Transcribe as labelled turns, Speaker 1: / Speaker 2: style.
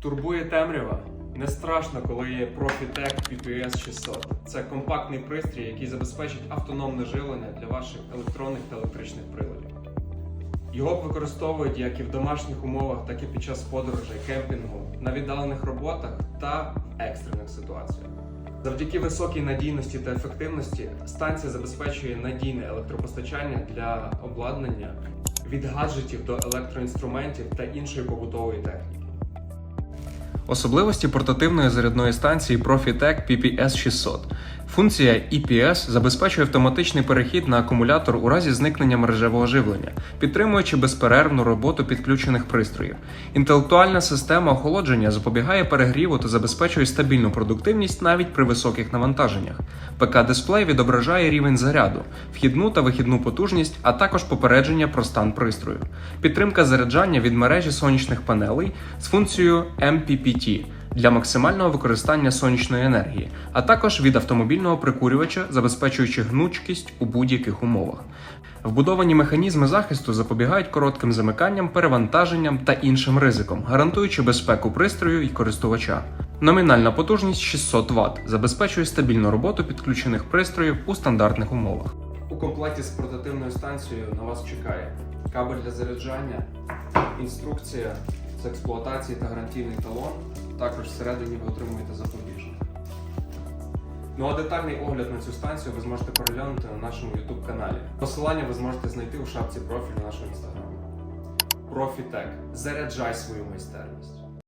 Speaker 1: Турбує темрява? Не страшно, коли є Profitec PPS 600. Це компактний пристрій, який забезпечить автономне живлення для ваших електронних та електричних приладів. Його використовують як і в домашніх умовах, так і під час подорожей, кемпінгу, на віддалених роботах та в екстрених ситуаціях. Завдяки високій надійності та ефективності станція забезпечує надійне електропостачання для обладнання від гаджетів до електроінструментів та іншої побутової техніки. Особливості портативної зарядної станції Profitec PPS 600. Функція EPS забезпечує автоматичний перехід на акумулятор у разі зникнення мережевого живлення, підтримуючи безперервну роботу підключених пристроїв. Інтелектуальна система охолодження запобігає перегріву та забезпечує стабільну продуктивність навіть при високих навантаженнях. ПК-дисплей відображає рівень заряду, вхідну та вихідну потужність, а також попередження про стан пристрою. Підтримка заряджання від мережі сонячних панелей з функцією MPPT для максимального використання сонячної енергії, а також від автомобільного прикурювача, забезпечуючи гнучкість у будь-яких умовах. Вбудовані механізми захисту запобігають коротким замиканням, перевантаженням та іншим ризиком, гарантуючи безпеку пристрою і користувача. Номінальна потужність 600 Вт забезпечує стабільну роботу підключених пристроїв у стандартних умовах. У комплекті з портативною станцією на вас чекає кабель для заряджання, інструкція з експлуатації та гарантійний талон. Також всередині ви отримуєте запобіжник. Ну а детальний огляд на цю станцію ви зможете переглянути на нашому YouTube каналі. Посилання ви зможете знайти у шапці профілю нашого інстаграму. Профітек. Заряджай свою майстерність.